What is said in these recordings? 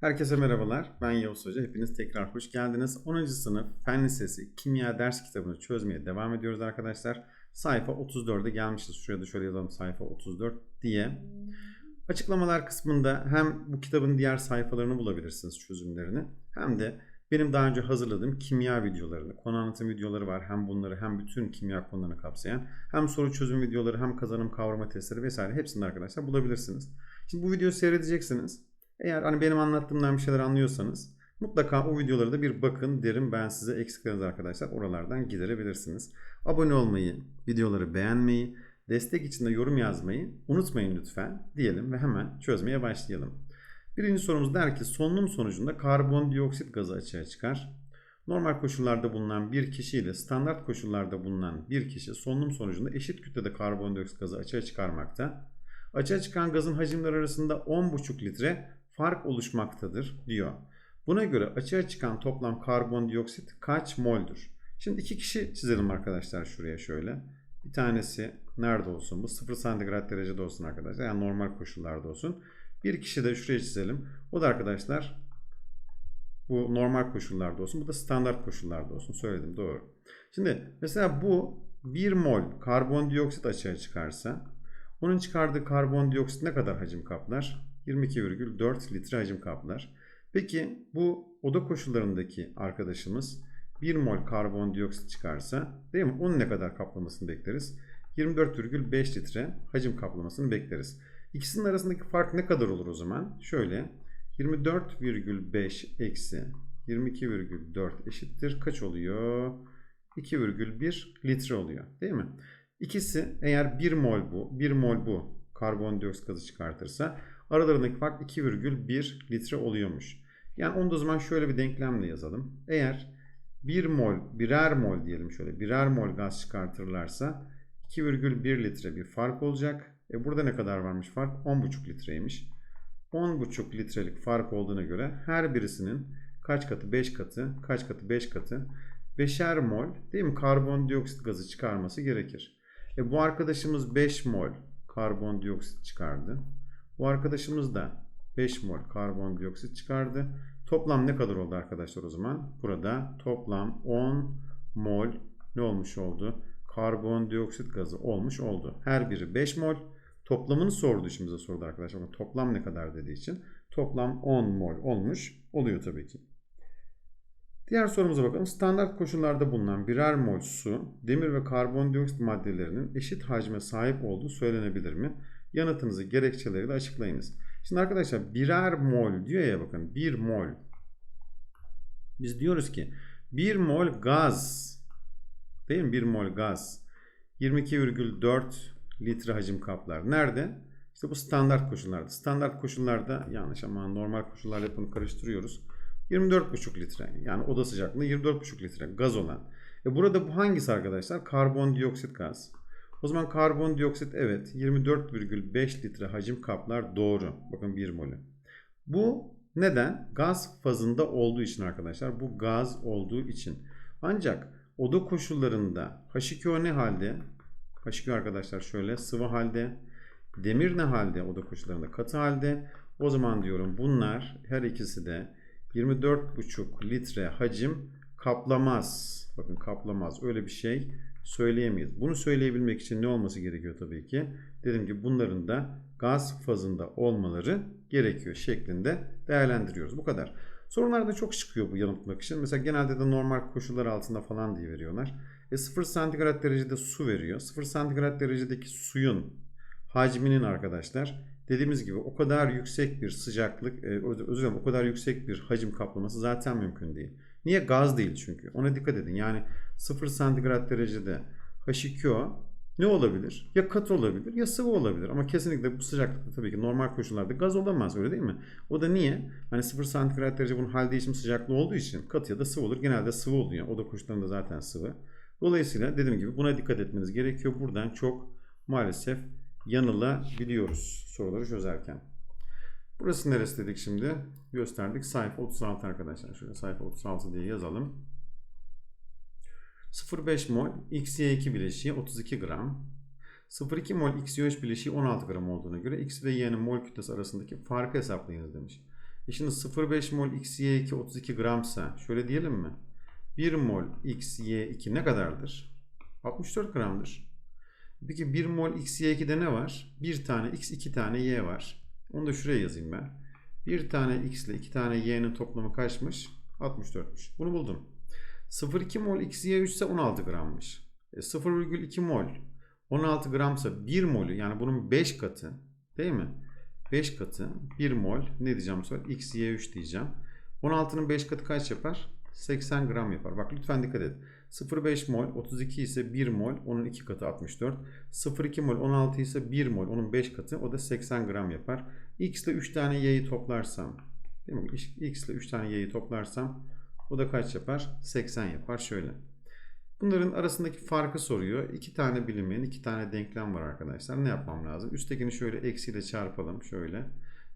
Herkese merhabalar. Ben Yavuz Hoca. Hepiniz tekrar hoş geldiniz. 10. sınıf Fen Lisesi Kimya ders kitabını çözmeye devam ediyoruz arkadaşlar. Sayfa 34'e gelmişiz. Şuraya da şöyle yazalım sayfa 34 diye. Açıklamalar kısmında hem bu kitabın diğer sayfalarını bulabilirsiniz çözümlerini hem de benim daha önce hazırladığım kimya videolarını, konu anlatım videoları var. Hem bunları hem bütün kimya konularını kapsayan hem soru çözüm videoları hem kazanım kavrama testleri vesaire hepsini arkadaşlar bulabilirsiniz. Şimdi bu videoyu seyredeceksiniz. Eğer hani benim anlattığımdan bir şeyler anlıyorsanız mutlaka o videoları da bir bakın derim. Ben size eksikleriniz arkadaşlar oralardan giderebilirsiniz. Abone olmayı, videoları beğenmeyi, destek için de yorum yazmayı unutmayın lütfen diyelim ve hemen çözmeye başlayalım. Birinci sorumuz der ki solunum sonucunda karbondioksit gazı açığa çıkar. Normal koşullarda bulunan bir kişi ile standart koşullarda bulunan bir kişi solunum sonucunda eşit kütlede karbondioksit gazı açığa çıkarmakta. Açığa çıkan gazın hacimleri arasında 10,5 litre fark oluşmaktadır diyor. Buna göre açığa çıkan toplam karbondioksit kaç moldür? Şimdi iki kişi çizelim arkadaşlar şuraya şöyle. Bir tanesi nerede olsun? Bu 0 santigrat derecede olsun arkadaşlar. Yani normal koşullarda olsun. Bir kişi de şuraya çizelim. O da arkadaşlar bu normal koşullarda olsun. Bu da standart koşullarda olsun. Söyledim doğru. Şimdi mesela bu 1 mol karbondioksit açığa çıkarsa onun çıkardığı karbondioksit ne kadar hacim kaplar? 22,4 litre hacim kaplar. Peki bu oda koşullarındaki arkadaşımız 1 mol karbondioksit çıkarsa değil mi? Onun ne kadar kaplamasını bekleriz? 24,5 litre hacim kaplamasını bekleriz. İkisinin arasındaki fark ne kadar olur o zaman? Şöyle 24,5 eksi 22,4 eşittir. Kaç oluyor? 2,1 litre oluyor. Değil mi? İkisi eğer 1 mol bu, 1 mol bu karbondioksit gazı çıkartırsa aralarındaki fark 2,1 litre oluyormuş. Yani onu da o zaman şöyle bir denklemle yazalım. Eğer 1 mol, birer mol diyelim şöyle, birer mol gaz çıkartırlarsa 2,1 litre bir fark olacak. E burada ne kadar varmış fark? 10,5 litreymiş. 10,5 litrelik fark olduğuna göre her birisinin kaç katı 5 katı, kaç katı 5 katı 5'er mol değil mi karbondioksit gazı çıkarması gerekir. E bu arkadaşımız 5 mol karbondioksit çıkardı. Bu arkadaşımız da 5 mol karbondioksit çıkardı. Toplam ne kadar oldu arkadaşlar o zaman? Burada toplam 10 mol ne olmuş oldu? Karbondioksit gazı olmuş oldu. Her biri 5 mol. Toplamını sordu işimize sordu arkadaşlar. Toplam ne kadar dediği için toplam 10 mol olmuş oluyor tabii ki. Diğer sorumuza bakalım. Standart koşullarda bulunan birer mol su, demir ve karbondioksit maddelerinin eşit hacme sahip olduğu söylenebilir mi? Yanıtınızı gerekçeleriyle açıklayınız. Şimdi arkadaşlar birer mol diyor ya bakın 1 mol. Biz diyoruz ki 1 mol gaz değil mi? 1 mol gaz 22,4 litre hacim kaplar. Nerede? İşte bu standart koşullarda. Standart koşullarda yanlış ama normal koşullarla bunu karıştırıyoruz. 24,5 litre yani oda sıcaklığı 24,5 litre gaz olan. E burada bu hangisi arkadaşlar? Karbondioksit gaz. O zaman karbondioksit evet 24,5 litre hacim kaplar doğru. Bakın 1 molü. Bu neden? Gaz fazında olduğu için arkadaşlar. Bu gaz olduğu için. Ancak oda koşullarında H2O ne halde? H2O arkadaşlar şöyle sıvı halde. Demir ne halde? Oda koşullarında katı halde. O zaman diyorum bunlar her ikisi de 24,5 litre hacim kaplamaz. Bakın kaplamaz. Öyle bir şey söyleyemeyiz. Bunu söyleyebilmek için ne olması gerekiyor tabii ki? Dedim ki bunların da gaz fazında olmaları gerekiyor şeklinde değerlendiriyoruz. Bu kadar. Sorunlarda çok çıkıyor bu yanıltmak için. Mesela genelde de normal koşullar altında falan diye veriyorlar. E 0 santigrat derecede su veriyor. 0 santigrat derecedeki suyun hacminin arkadaşlar dediğimiz gibi o kadar yüksek bir sıcaklık, e, özür dilerim o kadar yüksek bir hacim kaplaması zaten mümkün değil. Niye? Gaz değil çünkü. Ona dikkat edin. Yani 0 santigrat derecede H2O ne olabilir? Ya katı olabilir ya sıvı olabilir. Ama kesinlikle bu sıcaklıkta tabii ki normal koşullarda gaz olamaz öyle değil mi? O da niye? Hani 0 santigrat derece bunun hal değişim sıcaklığı olduğu için katı ya da sıvı olur. Genelde sıvı oluyor. O da koşullarında zaten sıvı. Dolayısıyla dediğim gibi buna dikkat etmeniz gerekiyor. Buradan çok maalesef yanılabiliyoruz soruları çözerken. Burası neresi dedik şimdi? Gösterdik. Sayfa 36 arkadaşlar. Şöyle sayfa 36 diye yazalım. 0,5 mol XY2 bileşiği 32 gram. 0,2 mol XY3 bileşiği 16 gram olduğuna göre X ve Y'nin mol kütlesi arasındaki farkı hesaplayınız demiş. E şimdi 0,5 mol XY2 32 gramsa şöyle diyelim mi? 1 mol XY2 ne kadardır? 64 gramdır. Peki 1 mol XY2'de ne var? 1 tane X 2 tane Y var. Onu da şuraya yazayım ben. 1 tane X ile 2 tane Y'nin toplamı kaçmış? 64'müş. Bunu buldum. 0,2 mol XY3 ise 16 grammış. E 0,2 mol 16 gramsa 1 molü yani bunun 5 katı değil mi? 5 katı 1 mol ne diyeceğim sonra? XY3 diyeceğim. 16'nın 5 katı kaç yapar? 80 gram yapar. Bak lütfen dikkat et. 0,5 mol 32 ise 1 mol onun 2 katı 64. 0,2 mol 16 ise 1 mol onun 5 katı o da 80 gram yapar. X ile 3 tane Y'yi toplarsam değil mi? X ile 3 tane Y'yi toplarsam o da kaç yapar? 80 yapar şöyle. Bunların arasındaki farkı soruyor. İki tane bilimin, iki tane denklem var arkadaşlar. Ne yapmam lazım? Üsttekini şöyle eksiyle çarpalım. Şöyle.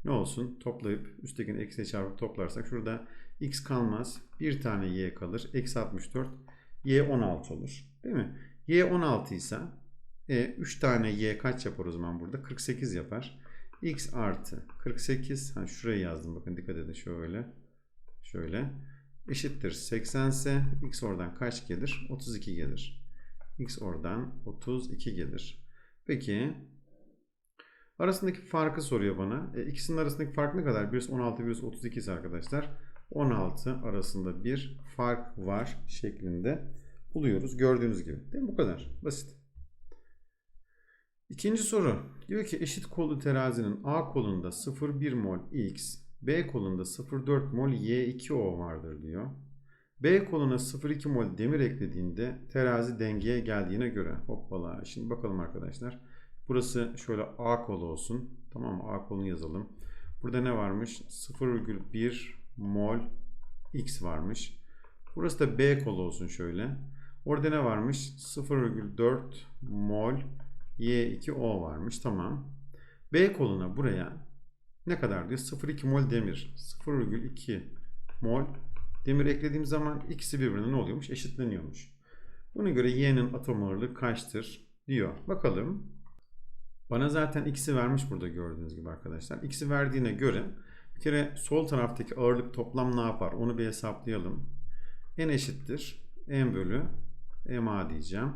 Ne olsun? Toplayıp üsttekini eksiyle çarpıp toplarsak şurada x kalmaz. Bir tane y kalır. Eksi 64. y 16 olur. Değil mi? y 16 ise e, 3 tane y kaç yapar o zaman burada? 48 yapar. x artı 48. Ha, şuraya yazdım. Bakın dikkat edin şöyle. Şöyle eşittir 80 ise x oradan kaç gelir? 32 gelir. x oradan 32 gelir. Peki arasındaki farkı soruyor bana. E, ikisinin arasındaki fark ne kadar? Birisi 16, birisi 32 ise arkadaşlar 16 arasında bir fark var şeklinde buluyoruz. Gördüğünüz gibi. Değil mi? Bu kadar. Basit. İkinci soru. Diyor ki eşit kollu terazinin A kolunda 0,1 mol x, B kolunda 0,4 mol Y2O vardır diyor. B koluna 0,2 mol demir eklediğinde terazi dengeye geldiğine göre hoppala. Şimdi bakalım arkadaşlar. Burası şöyle A kolu olsun. Tamam mı? A kolunu yazalım. Burada ne varmış? 0,1 mol X varmış. Burası da B kolu olsun şöyle. Orada ne varmış? 0,4 mol Y2O varmış. Tamam. B koluna buraya ne kadar diyor? 0,2 mol demir. 0,2 mol demir eklediğim zaman ikisi birbirine ne oluyormuş? Eşitleniyormuş. Buna göre Y'nin atom ağırlığı kaçtır diyor. Bakalım. Bana zaten x'i vermiş burada gördüğünüz gibi arkadaşlar. X'i verdiğine göre bir kere sol taraftaki ağırlık toplam ne yapar? Onu bir hesaplayalım. N eşittir. N bölü MA diyeceğim.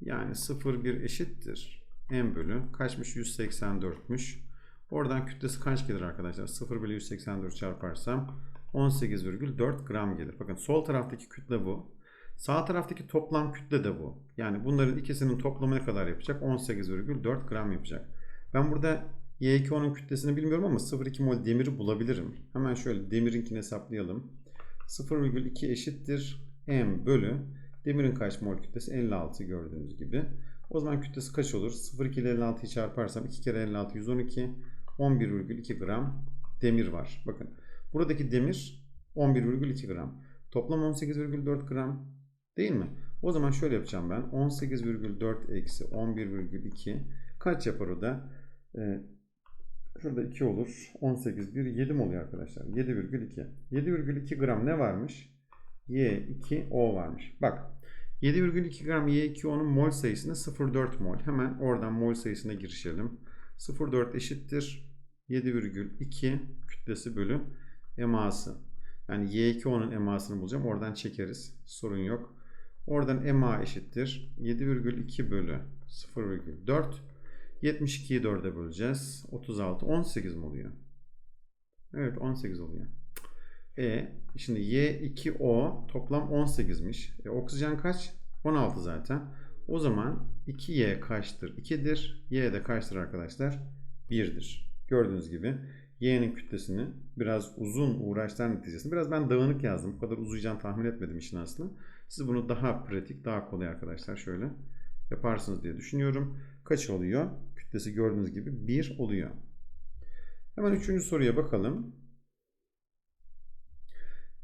Yani 0,1 eşittir. N bölü kaçmış? 184'müş. Oradan kütlesi kaç gelir arkadaşlar? 0 bölü 184 çarparsam 18,4 gram gelir. Bakın sol taraftaki kütle bu. Sağ taraftaki toplam kütle de bu. Yani bunların ikisinin toplamı ne kadar yapacak? 18,4 gram yapacak. Ben burada Y2O'nun kütlesini bilmiyorum ama 0,2 mol demiri bulabilirim. Hemen şöyle demirinkini hesaplayalım. 0,2 eşittir M bölü demirin kaç mol kütlesi? 56 gördüğünüz gibi. O zaman kütlesi kaç olur? 0,2 ile 56'yı çarparsam 2 kere 56 112 11,2 gram demir var. Bakın buradaki demir 11,2 gram. Toplam 18,4 gram değil mi? O zaman şöyle yapacağım ben. 18,4 eksi 11,2 kaç yapar o da? Ee, şurada 2 olur. 18, 1, 7 mi oluyor arkadaşlar? 7,2. 7,2 gram ne varmış? Y2O varmış. Bak 7,2 gram Y2O'nun mol sayısını 0,4 mol. Hemen oradan mol sayısına girişelim. 0,4 eşittir 7,2 kütlesi bölü eması. Yani Y2O'nun emasını bulacağım. Oradan çekeriz. Sorun yok. Oradan ema eşittir. 7,2 bölü 0,4. 72'yi 4'e böleceğiz. 36. 18 mi oluyor? Evet 18 oluyor. E şimdi Y2O toplam 18'miş. E, oksijen kaç? 16 zaten. O zaman 2Y kaçtır? 2'dir. Y de kaçtır arkadaşlar? 1'dir. Gördüğünüz gibi Y'nin kütlesini biraz uzun uğraşlar neticesinde biraz ben dağınık yazdım. Bu kadar uzayacağını tahmin etmedim işin aslında. Siz bunu daha pratik, daha kolay arkadaşlar şöyle yaparsınız diye düşünüyorum. Kaç oluyor? Kütlesi gördüğünüz gibi 1 oluyor. Hemen üçüncü soruya bakalım.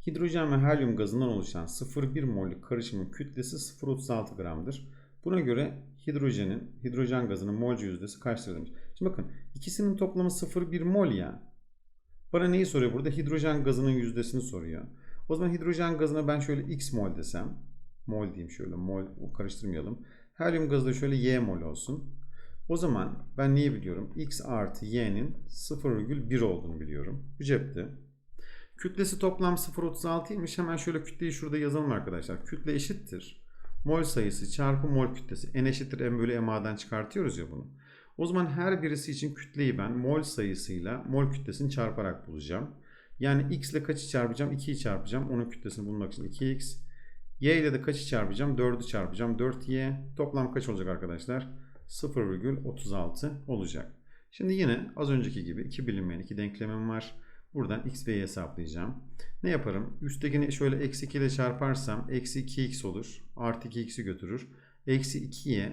Hidrojen ve helyum gazından oluşan 0,1 mollük karışımın kütlesi 0,36 gramdır. Buna göre hidrojenin, hidrojen gazının molcu yüzdesi kaçtır demiş. Şimdi bakın ikisinin toplamı 0,1 mol ya. Bana neyi soruyor burada? Hidrojen gazının yüzdesini soruyor. O zaman hidrojen gazına ben şöyle x mol desem. Mol diyeyim şöyle mol karıştırmayalım. Helyum gazı da şöyle y mol olsun. O zaman ben neyi biliyorum? x artı y'nin 0,1 olduğunu biliyorum. Bu cepte. Kütlesi toplam 0.36'ymış. Hemen şöyle kütleyi şurada yazalım arkadaşlar. Kütle eşittir. Mol sayısı çarpı mol kütlesi. N eşittir M bölü MA'dan çıkartıyoruz ya bunu. O zaman her birisi için kütleyi ben mol sayısıyla mol kütlesini çarparak bulacağım. Yani x ile kaçı çarpacağım? 2'yi çarpacağım. Onun kütlesini bulmak için 2x. Y ile de kaçı çarpacağım? 4'ü çarpacağım. 4y. Toplam kaç olacak arkadaşlar? 0,36 olacak. Şimdi yine az önceki gibi iki bilinmeyen iki denklemim var. Buradan x ve y hesaplayacağım. Ne yaparım? Üsttekini şöyle eksi 2 ile çarparsam eksi 2x olur. Artı 2x'i götürür. Eksi 2y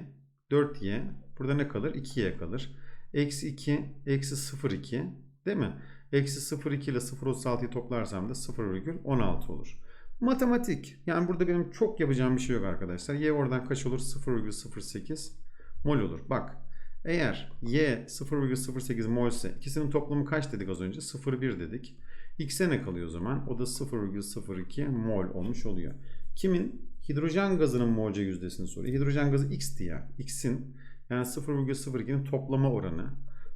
4y. Burada ne kalır? 2y kalır. Eksi 2 eksi 0,2 değil mi? Eksi 0,2 ile 0,36'yı toplarsam da 0,16 olur. Matematik. Yani burada benim çok yapacağım bir şey yok arkadaşlar. Y oradan kaç olur? 0,08 mol olur. Bak eğer y 0,08 mol ise ikisinin toplamı kaç dedik az önce? 0,1 dedik. X'e ne kalıyor o zaman? O da 0,02 mol olmuş oluyor. Kimin? Hidrojen gazının molca yüzdesini soruyor. Hidrojen gazı X'ti ya. X'in yani 0,02'nin toplama oranı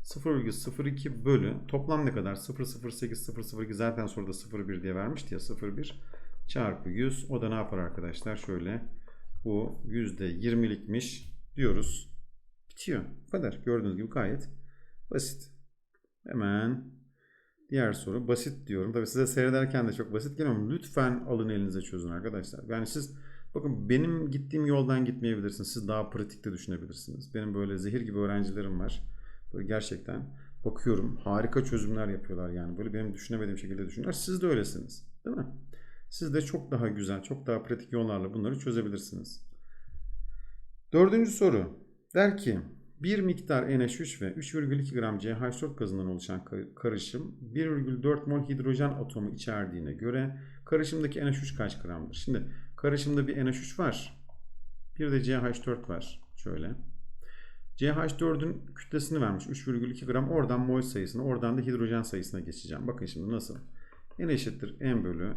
0,02 bölü toplam ne kadar? 0,08 0,02 zaten soruda 0,1 diye vermişti ya 0,1 çarpı 100 o da ne yapar arkadaşlar? Şöyle bu %20'likmiş diyoruz. Bitiyor. Bu kadar. Gördüğünüz gibi gayet basit. Hemen diğer soru. Basit diyorum. Tabii size seyrederken de çok basit geliyor ama lütfen alın elinize çözün arkadaşlar. Yani siz bakın benim gittiğim yoldan gitmeyebilirsiniz. Siz daha pratikte düşünebilirsiniz. Benim böyle zehir gibi öğrencilerim var. Böyle gerçekten bakıyorum harika çözümler yapıyorlar yani. Böyle benim düşünemediğim şekilde düşünüyorlar. Siz de öylesiniz. Değil mi? Siz de çok daha güzel, çok daha pratik yollarla bunları çözebilirsiniz. Dördüncü soru. Der ki bir miktar NH3 ve 3,2 gram CH4 gazından oluşan karışım 1,4 mol hidrojen atomu içerdiğine göre karışımdaki NH3 kaç gramdır? Şimdi karışımda bir NH3 var. Bir de CH4 var. Şöyle. CH4'ün kütlesini vermiş 3,2 gram. Oradan mol sayısını, oradan da hidrojen sayısına geçeceğim. Bakın şimdi nasıl? N eşittir M bölü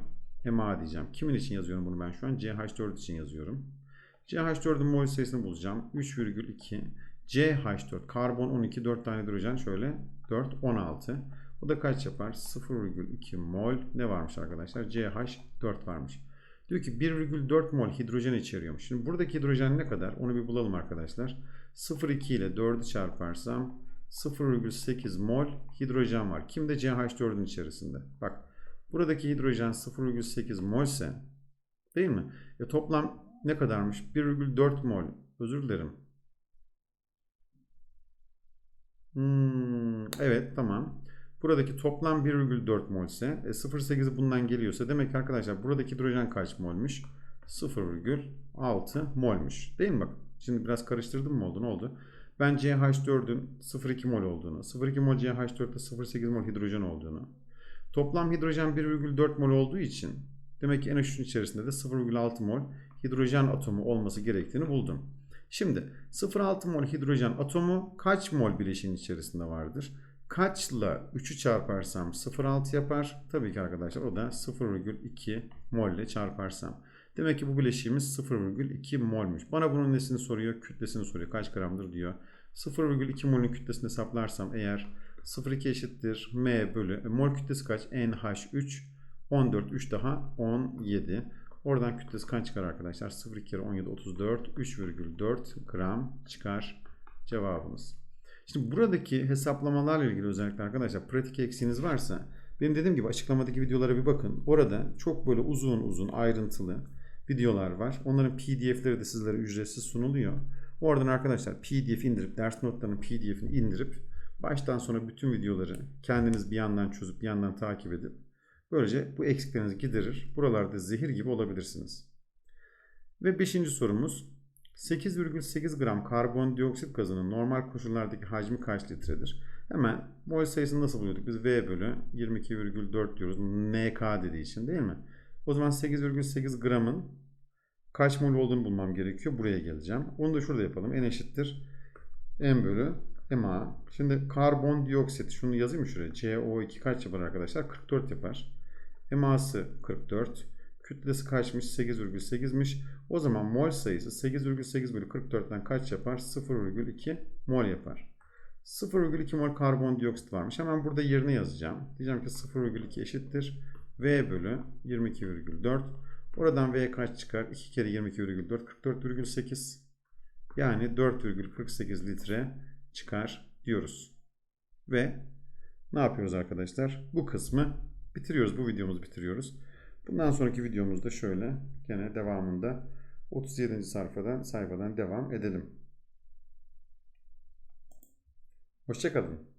MA diyeceğim. Kimin için yazıyorum bunu ben şu an? CH4 için yazıyorum. CH4'ün mol sayısını bulacağım. 3,2 CH4 karbon 12 4 tane hidrojen şöyle 4 16. Bu da kaç yapar? 0,2 mol ne varmış arkadaşlar? CH4 varmış. Diyor ki 1,4 mol hidrojen içeriyormuş. Şimdi buradaki hidrojen ne kadar? Onu bir bulalım arkadaşlar. 0,2 ile 4'ü çarparsam 0,8 mol hidrojen var. Kimde? CH4'ün içerisinde. Bak buradaki hidrojen 0,8 mol ise değil mi? E toplam ne kadarmış? 1,4 mol. Özür dilerim. Hmm, evet tamam. Buradaki toplam 1,4 mol ise e, 0,8'i bundan geliyorsa demek ki arkadaşlar buradaki hidrojen kaç molmuş? 0,6 molmuş. Değil mi bak? Şimdi biraz karıştırdım mı oldu? Ne oldu? Ben CH4'ün 0,2 mol olduğunu, 0,2 mol CH4'te 0,8 mol hidrojen olduğunu, toplam hidrojen 1,4 mol olduğu için demek ki NH3'ün içerisinde de 0,6 mol hidrojen atomu olması gerektiğini buldum. Şimdi 0,6 mol hidrojen atomu kaç mol bileşiğin içerisinde vardır? Kaçla 3'ü çarparsam 0,6 yapar. Tabii ki arkadaşlar o da 0,2 mol ile çarparsam. Demek ki bu bileşiğimiz 0,2 molmuş. Bana bunun nesini soruyor? Kütlesini soruyor. Kaç gramdır diyor. 0,2 molün kütlesini hesaplarsam eğer 0,2 eşittir m bölü e, mol kütlesi kaç? NH3 14 3 daha 17. Oradan kütlesi kaç çıkar arkadaşlar? 0,2 kere 17 34 3,4 gram çıkar cevabımız. Şimdi buradaki hesaplamalarla ilgili özellikle arkadaşlar pratik eksiğiniz varsa benim dediğim gibi açıklamadaki videolara bir bakın. Orada çok böyle uzun uzun ayrıntılı videolar var. Onların pdf'leri de sizlere ücretsiz sunuluyor. Oradan arkadaşlar pdf indirip ders notlarının pdf'ini indirip baştan sona bütün videoları kendiniz bir yandan çözüp bir yandan takip edip Böylece bu eksiklerinizi giderir. Buralarda zehir gibi olabilirsiniz. Ve beşinci sorumuz 8,8 gram karbondioksit gazının normal koşullardaki hacmi kaç litredir? Hemen mol sayısını nasıl buluyorduk? Biz V bölü 22,4 diyoruz. NK dediği için değil mi? O zaman 8,8 gramın kaç mol olduğunu bulmam gerekiyor. Buraya geleceğim. Onu da şurada yapalım. N eşittir M bölü MA. Şimdi karbondioksit şunu yazayım şuraya? CO2 kaç yapar arkadaşlar? 44 yapar. Eması 44. Kütlesi kaçmış? 8,8'miş. O zaman mol sayısı 8,8 bölü 44'ten kaç yapar? 0,2 mol yapar. 0,2 mol karbondioksit varmış. Hemen burada yerine yazacağım. Diyeceğim ki 0,2 eşittir. V bölü 22,4. Oradan V kaç çıkar? 2 kere 22,4 44,8. Yani 4,48 litre çıkar diyoruz. Ve ne yapıyoruz arkadaşlar? Bu kısmı bitiriyoruz. Bu videomuzu bitiriyoruz. Bundan sonraki videomuzda şöyle gene devamında 37. sayfadan sayfadan devam edelim. Hoşçakalın.